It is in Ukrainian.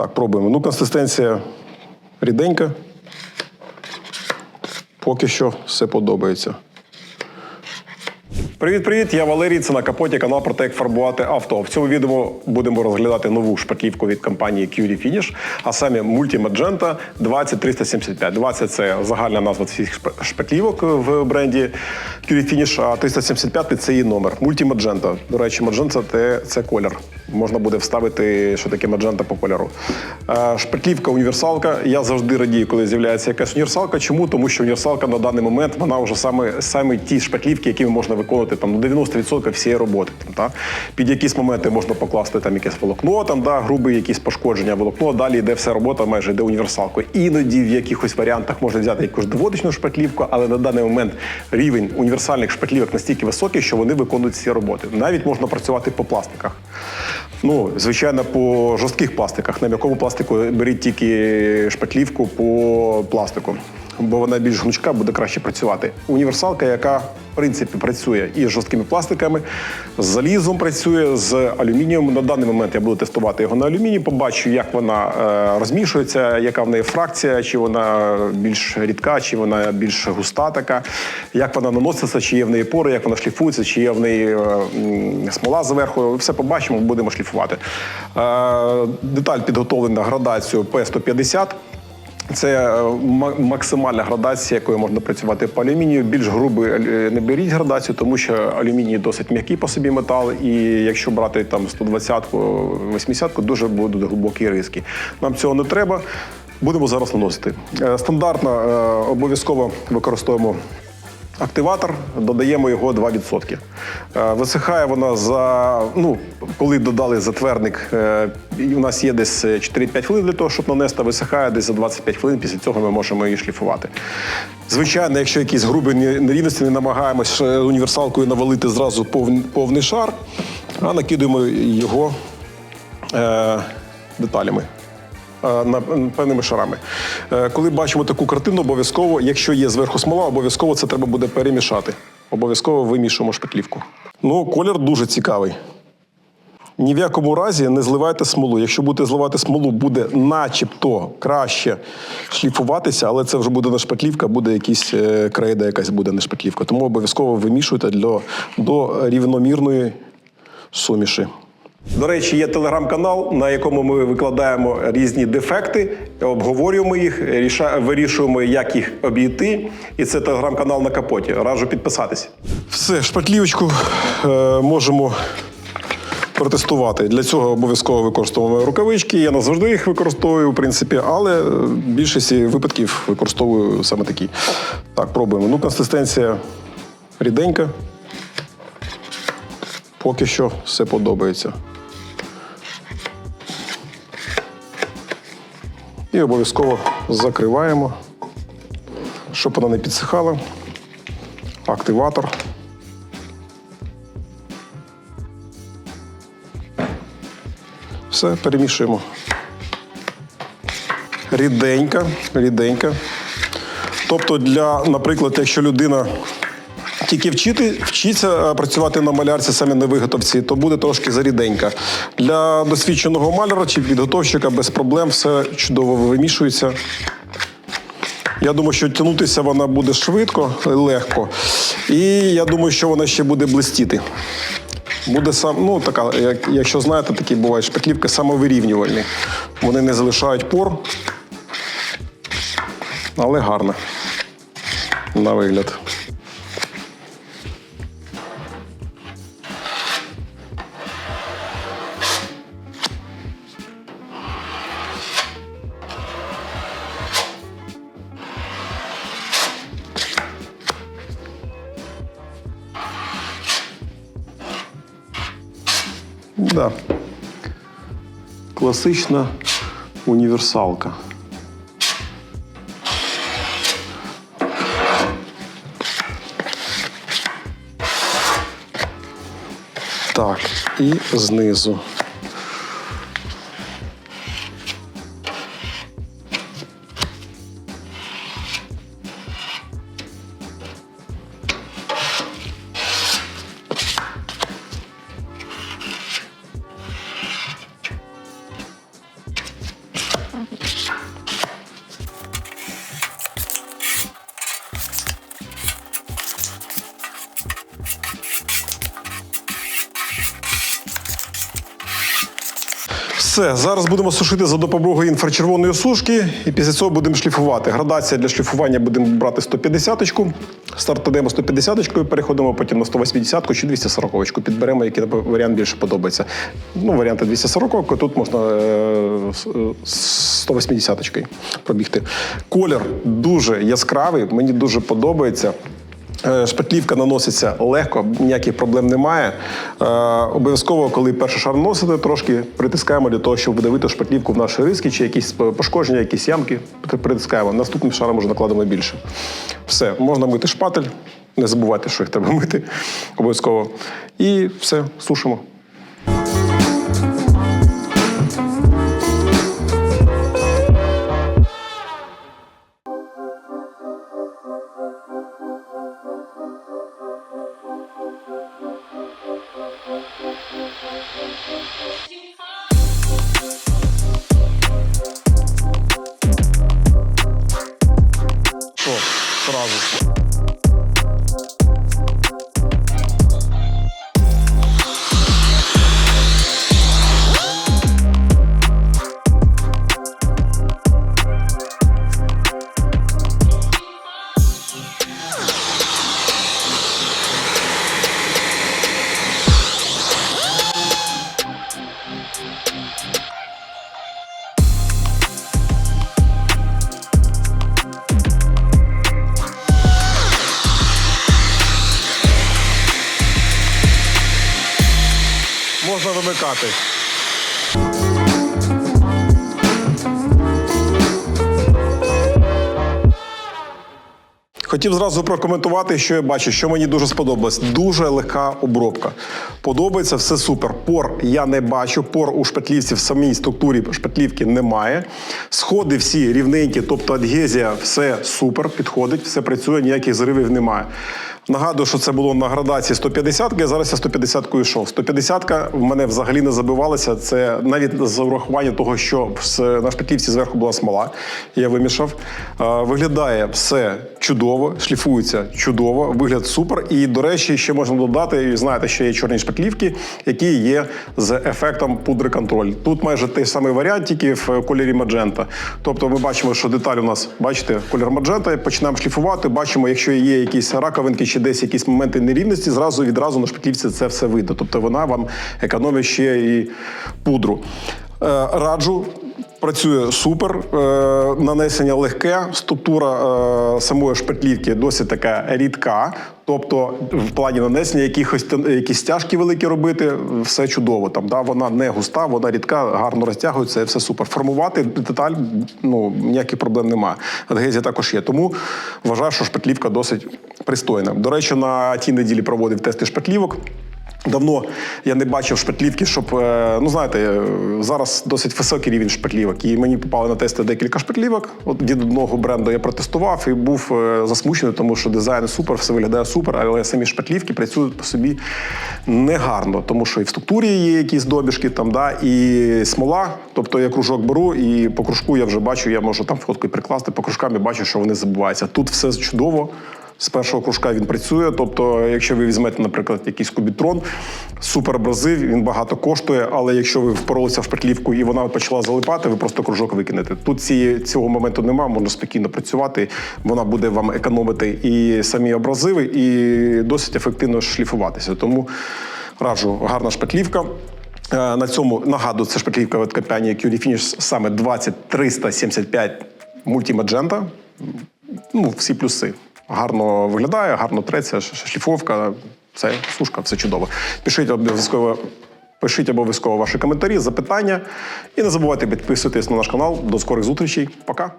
Так, пробуємо. Ну, консистенція ріденька. Поки що все подобається. Привіт-привіт! Я Валерій. Це на капоті канал про те, як фарбувати авто. В цьому відео будемо розглядати нову шпаклівку від компанії QD Finish, а саме Multimagenta 20375. 20 – це загальна назва всіх шп- шпаклівок в бренді QD Finish, а 375 – це її номер. Multimagenta. До речі, Magenta – це колір. Можна буде вставити, що таке Magenta по кольору. Е, Шпаклівка універсалка. Я завжди радію, коли з'являється якась універсалка. Чому? Тому що універсалка на даний момент вона вже саме, саме ті шпаклівки, якими можна виконувати там ну, 90% всієї роботи. Там, та? Під якісь моменти можна покласти там якесь волокно, там, да, грубі якісь пошкодження волокно, далі йде вся робота майже йде універсалкою. Іноді в якихось варіантах можна взяти якусь доводичну шпаклівку, але на даний момент рівень універсальних шпаклівок настільки високий, що вони виконують ці роботи. Навіть можна працювати по пластиках. Ну, звичайно, по жорстких пластиках. На м'якому пластику беріть тільки шпаклівку по пластику, бо вона більш гнучка, буде краще працювати. Універсалка, яка в принципі працює і з жорсткими пластиками, з залізом працює, з алюмінієм. На даний момент я буду тестувати його на алюмінії, побачу, як вона е, розмішується, яка в неї фракція, чи вона більш рідка, чи вона більш густа така, як вона наноситься, чи є в неї пори, як вона шліфується, чи є в неї е, смола зверху. Все побачимо, будемо шліфувати. Е, деталь підготовлена градацією P150. Це е, максимальна градація, якою можна працювати по алюмінію. Більш грубий е, не беріть градацію, тому що алюміній досить м'який по собі метал, і якщо брати там 120-ку, 80-ку, дуже будуть глибокі риски. Нам цього не треба. Будемо зараз наносити. Е, Стандартно обов'язково використовуємо активатор, додаємо його 2%. Е, Висихає вона за, ну, коли додали затвердник, е, у нас є десь 4-5 хвилин для того, щоб нанести, висихає десь за 25 хвилин, після цього ми можемо її шліфувати. Звичайно, якщо якісь грубі нерівності, не намагаємось е, універсалкою навалити зразу повний шар, а накидуємо його е, деталями. Е, на- Певними шарами. Е, Коли бачимо таку картину, обов'язково, якщо є зверху смола, обов'язково це треба буде перемішати. Обов'язково вимішуємо шпаклівку. Ну, колір дуже цікавий. Ні в якому разі не зливайте смолу. Якщо будете зливати смолу, буде начебто краще шліфуватися, але це вже буде не шпаклівка, буде якісь е, крейда, якась буде не шпаклівка. Тому обов'язково вимішуйте для, до рівномірної суміші. До речі, є телеграм-канал, на якому ми викладаємо різні дефекти, обговорюємо їх, вирішуємо, як їх обійти. І це телеграм-канал на капоті. Раджу підписатись. Все, шпаклівочку е, можемо протестувати. Для цього обов'язково використовуємо рукавички. Я не завжди їх використовую, в принципі, але е, в більшості випадків використовую саме такі. Так, пробуємо. Ну, консистенція ріденька. Поки що все подобається. Обов'язково закриваємо, щоб вона не підсихала. Активатор. Все, перемішуємо. Ріденька, ріденька. Тобто, для, наприклад, якщо людина тільки вчити, вчиться е, працювати на малярці саме на виготовці, то буде трошки заріденька. Для досвідченого маляра чи підготовщика без проблем все чудово вимішується. Я думаю, що тягнутися вона буде швидко, легко. І я думаю, що вона ще буде блистіти. Буде сам, ну така, як, якщо знаєте, такі бувають шпаклівки самовирівнювальні. Вони не залишають пор, але гарно на вигляд. Да. Класична універсалка. Так, і знизу. Все, зараз будемо сушити за допомогою інфрачервоної сушки, і після цього будемо шліфувати. Градація для шліфування будемо брати 150-ку. Стартуємо 150-кою, переходимо потім на 180-ку чи 240-ку. Підберемо, який варіант більше подобається. Ну, варіанти 240 тут можна е, з 180-кою пробігти. Колір дуже яскравий, мені дуже подобається. Е, Шпатлівка наноситься легко, ніяких проблем немає. Е, обов'язково, коли перший шар наносите, трошки притискаємо для того, щоб видавити шпатлівку в наші риски чи якісь пошкодження, якісь ямки. Притискаємо. Наступним шаром вже накладемо більше. Все, можна мити шпатель. Не забувайте, що їх треба мити обов'язково. І все, сушимо. Bravo. Можна вимикати. Хотів зразу прокоментувати, що я бачу, що мені дуже сподобалось. Дуже легка обробка. Подобається все супер. Пор я не бачу. Пор у шпатлівці в самій структурі шпатлівки немає. Сходи всі рівненькі, тобто адгезія, все супер, підходить, все працює, ніяких зривів немає. Нагадую, що це було на градації 150 я зараз я 150 йшов. 150 в мене взагалі не забивалася. Це навіть з урахуванням того, що на шпатлівці зверху була смола. Я вимішав. Виглядає все чудово, шліфується чудово, вигляд супер. І, до речі, ще можна додати, знаєте, що є чорні шпатлівки, які є з ефектом пудри контроль. Тут майже той самий варіант, тільки в кольорі маджента. Тобто ми бачимо, що деталь у нас, бачите, кольор маджента, починаємо шліфувати, бачимо, якщо є якісь раковинки чи десь якісь моменти нерівності, зразу відразу на шпатлівці це все видно. Тобто вона вам економить ще і пудру. Е, Раджу. Працює супер, е, нанесення легке, структура е, самої шпатлівки досить така рідка. Тобто, в плані нанесення якихось якісь стяжки великі робити, все чудово. Там да, вона не густа, вона рідка, гарно розтягується, і все супер. Формувати деталь ну ніяких проблем немає. Адгезія також є. Тому вважаю, що шпатлівка досить пристойна. До речі, на тій неділі проводив тести шпатлівок. Давно я не бачив шпатлівки, щоб е, ну знаєте, е, зараз досить високий рівень шпатлівок. І мені попали на тести декілька шпатлівок. От від одного бренду я протестував і був е, засмучений, тому що дизайн супер, все виглядає супер, але самі шпатлівки працюють по собі негарно, тому що і в структурі є якісь добіжки, там да, і смола. Тобто я кружок беру, і по кружку я вже бачу, я можу там фотку прикласти. По кружкам я бачу, що вони забуваються. Тут все чудово. З першого кружка він працює. Тобто, якщо ви візьмете, наприклад, якийсь кубітрон, супер абразив, він багато коштує, але якщо ви впоролися в шпатлівку і вона почала залипати, ви просто кружок викинете. Тут ці, цього моменту немає, можна спокійно працювати. Вона буде вам економити і самі абразиви, і досить ефективно шліфуватися. Тому раджу гарна шпатлівка. Е, На цьому нагадую, це шпатлівка від компанії QD Finish саме 20375 мультимаджента. Ну, всі плюси. Гарно виглядає, гарно треться, шліфовка, все, сушка, все чудово. Пишіть обов'язково. Пишіть обов'язково ваші коментарі, запитання. І не забувайте підписуватись на наш канал. До скорих зустрічей. Пока.